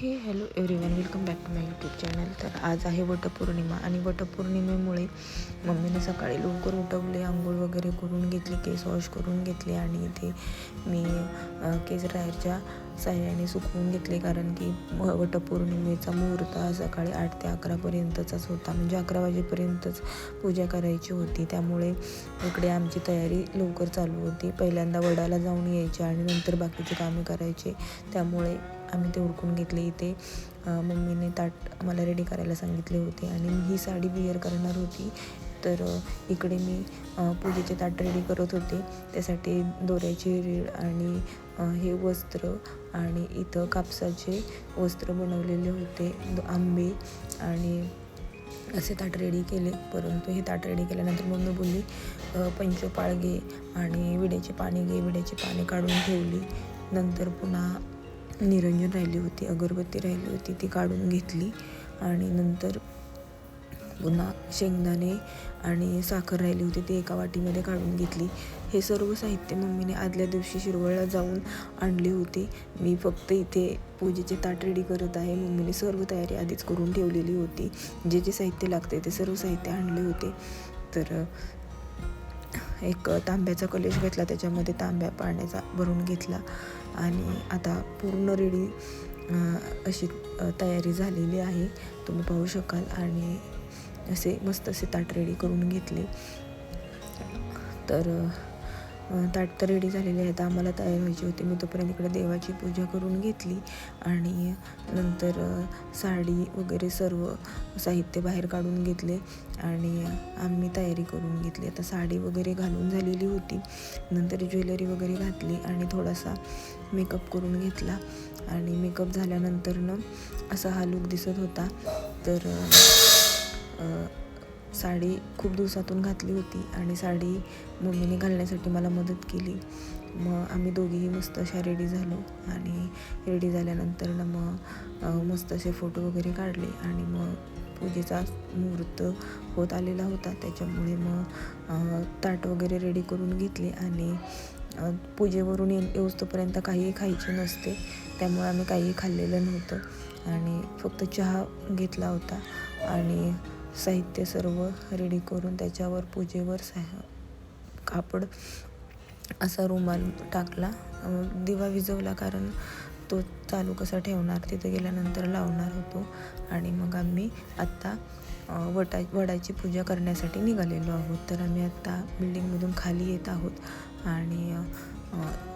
Hey hello everyone welcome back to my YouTube channel. तर आज आहे वटपौर्णिमा आणि वटपौर्णिमेमुळे मम्मीने सकाळी लवकर उठवले आंघोळ वगैरे करून घेतली केस वॉश करून घेतले आणि ते मी केस ड्रायरच्या साह्याने सुकवून घेतले कारण की वटपौर्णिमेचा मुहूर्त हा सकाळी आठ ते अकरापर्यंतचाच होता. म्हणजे अकरा वाजेपर्यंतच पूजा करायची होती. त्यामुळे इकडे आमची तयारी लवकर चालू होती. पहिल्यांदा वडाला जाऊन यायचे आणि नंतर बाकीचे कामे करायचे. त्यामुळे आम्ही ते उडकून घेतले इथे. मम्मीने ताट मला रेडी करायला सांगितले होते आणि मी ही साडी विअर करणार होती. तर इकडे मी पूजेचे ताट रेडी करत होते. त्यासाठी दोऱ्याची रीळ आणि हे वस्त्र आणि इथं कापसाचे वस्त्र बनवलेले होते. आंबे आणि असे ताट रेडी केले. परंतु हे ताट रेडी केल्यानंतर मम्मी बोलली पंचोपाळ पंचपाळ घे आणि विड्याचे पाने घे. विड्याची पाने काढून ठेवली. नंतर पुन्हा निरंजन राहिली होती अगरबत्ती राहिली होती ती काढून घेतली. आणि नंतर पुन्हा शेंगदाणे आणि साखर राहिली होती ती एका वाटीमध्ये काढून घेतली. हे सर्व साहित्य मम्मीने आदल्या दिवशी शिरवळला जाऊन आणले होते. मी फक्त इथे पूजेचे ताट रेडी करत आहे. मम्मीने सर्व तयारी आधीच करून ठेवलेली होती. जे जे साहित्य लागते ते सर्व साहित्य आणले होते. तर एक तांब्याचा कलश घेतला त्याच्यामध्ये तांब्या पाण्याचा भरून घेतला. आणि आता पूर्ण रेडी अशी तयारी झालेली आहे. तुम्ही पाहू शकाल. आणि असे मस्त असे ताट रेडी करून घेतले. तर ताट तर रेडी झालेले आहेत. आम्हाला तयार व्हायची होती. मी तोपर्यंत इकडे देवाची पूजा करून घेतली आणि नंतर साडी वगैरे सर्व साहित्य बाहेर काढून घेतले आणि आम्ही तयारी करून घेतली. आता साडी वगैरे घालून झालेली होती. नंतर ज्वेलरी वगैरे घातली आणि थोडासा मेकअप करून घेतला. आणि मेकअप झाल्यानंतरनं असा हा लुक दिसत होता. तर साडी खूप दिवसातून घातली होती आणि साडी मम्मीने घालण्यासाठी मला मदत केली. मग आम्ही दोघीही मस्त अशा रेडी झालो आणि रेडी झाल्यानंतर ना मग मस्त असे फोटो वगैरे काढले आणि मग पूजेचा मुहूर्त होत आलेला होता. त्याच्यामुळे मग ताट वगैरे रेडी करून घेतले आणि पूजेवरून ये येऊस्तोपर्यंत काहीही खायचे नसते. त्यामुळे आम्ही काहीही खाल्लेलं नव्हतं आणि फक्त चहा घेतला होता आणि साहित्य सर्व रेडी करून त्याच्यावर पूजेवर सा कापड असा रुमाल टाकला. दिवा विझवला कारण तो चालू कसा ठेवणार तिथं गेल्यानंतर लावणार होतो. आणि मग आम्ही आत्ता वटा वडाची पूजा करण्यासाठी निघालेलो आहोत. तर आम्ही आत्ता बिल्डिंगमधून खाली येत आहोत आणि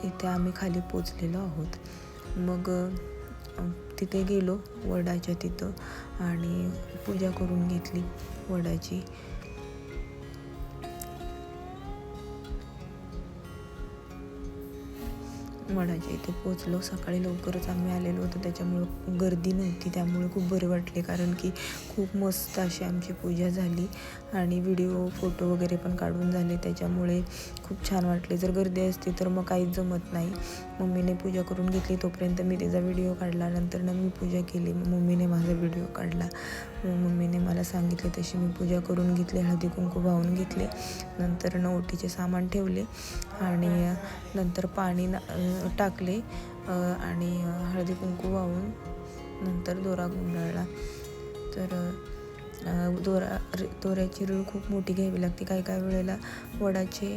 इथे आम्ही खाली पोचलेलो आहोत. मग तिथे गेलो वडाच्या तिथं आणि पूजा करून घेतली वडाची. वडाच्या इथे पोचलो सकाळी लवकरच आम्ही आलेलो होतो त्याच्यामुळं गर्दी नव्हती त्यामुळे खूप बरे वाटले कारण की खूप मस्त अशी आमची पूजा झाली आणि व्हिडिओ फोटो वगैरे पण काढून झाले त्याच्यामुळे खूप छान वाटले. जर गर्दी असती तर मग काहीच जमत नाही. मम्मीने पूजा करून घेतली तोपर्यंत मी त्याचा व्हिडिओ काढला नंतर ना मी पूजा केली मम्मीने माझा व्हिडिओ काढला. मग मम्मीने मला सांगितले तशी मी पूजा करून घेतली हळदी कुंकू वाहून घेतले नंतर न सामान ठेवले आणि नंतर पाणी ना- टाकले आणि हळदी कुंकू वाहून नंतर दोरा गुंडाळला. तर दोरा दोऱ्याची रीळ खूप मोठी घ्यावी लागते. काही काही वेळेला वडाचे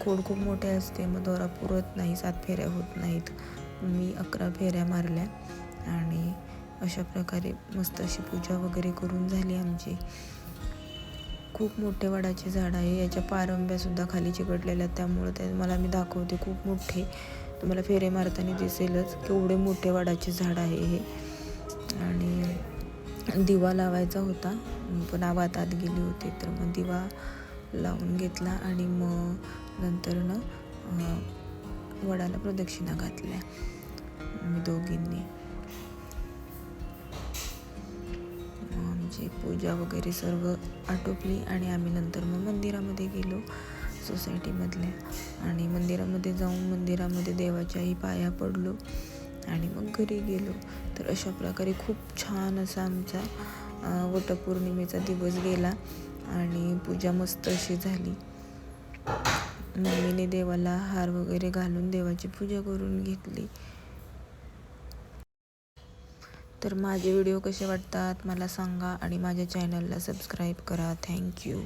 खोड खूप मोठे असते मग दोरा पुरत नाही सात फेऱ्या होत नाहीत. मी अकरा फेऱ्या मारल्या आणि अशा प्रकारे मस्त अशी पूजा वगैरे करून झाली आमची. खूप मोठे वडाचे झाड आहे. याच्या पारंब्यासुद्धा खाली चिकटलेल्या आहेत. ते मला मी दाखवते. खूप मोठे. तुम्हाला फेरे मारताना दिसेलच. केवढे मोठे वडाचे झाड आहे हे. आणि दिवा लावायचा होता. पण आवात आत गेली होती. तर मग दिवा लावून घेतला आणि मग नंतर ना वडाला प्रदक्षिणा घातल्या. मी दोघींनी. पूजा वगैरे सर्व आटोपली आणि आम्ही नंतर मग मंदिरामध्ये गेलो सोसायटीमधल्या आणि मंदिरामध्ये जाऊन मंदिरामध्ये देवाच्याही पाया पडलो आणि मग घरी गेलो. तर अशा प्रकारे खूप छान असा आमचा वटपौर्णिमेचा दिवस गेला आणि पूजा मस्त अशी झाली. मम्मीने देवाला हार वगैरे घालून देवाची पूजा करून घेतली. तर माझे व्हिडिओ कसे वाटतात मला सांगा आणि माझ्या चॅनलला सबस्क्राईब करा. थँक्यू